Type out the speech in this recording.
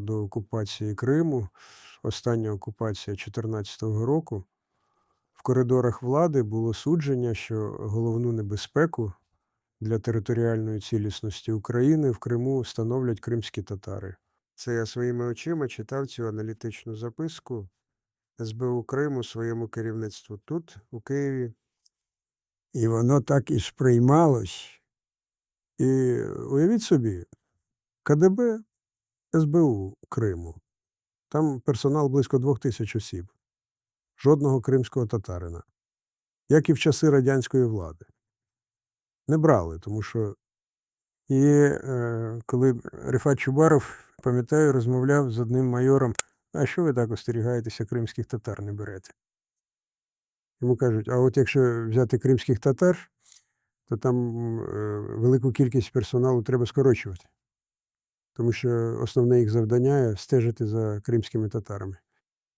до окупації Криму, остання окупація 2014 року, в коридорах влади було судження, що головну небезпеку для територіальної цілісності України в Криму становлять кримські татари. Це я своїми очима читав цю аналітичну записку СБУ Криму своєму керівництву тут, у Києві. І воно так і сприймалось. І уявіть собі, КДБ СБУ Криму. Там персонал близько двох тисяч осіб. Жодного кримського татарина. Як і в часи радянської влади. Не брали, тому що і е, коли Рифат Чубаров, пам'ятаю, розмовляв з одним майором, а що ви так остерігаєтеся кримських татар не берете? Йому кажуть, а от якщо взяти кримських татар, то там е, велику кількість персоналу треба скорочувати. Тому що основне їх завдання стежити за кримськими татарами.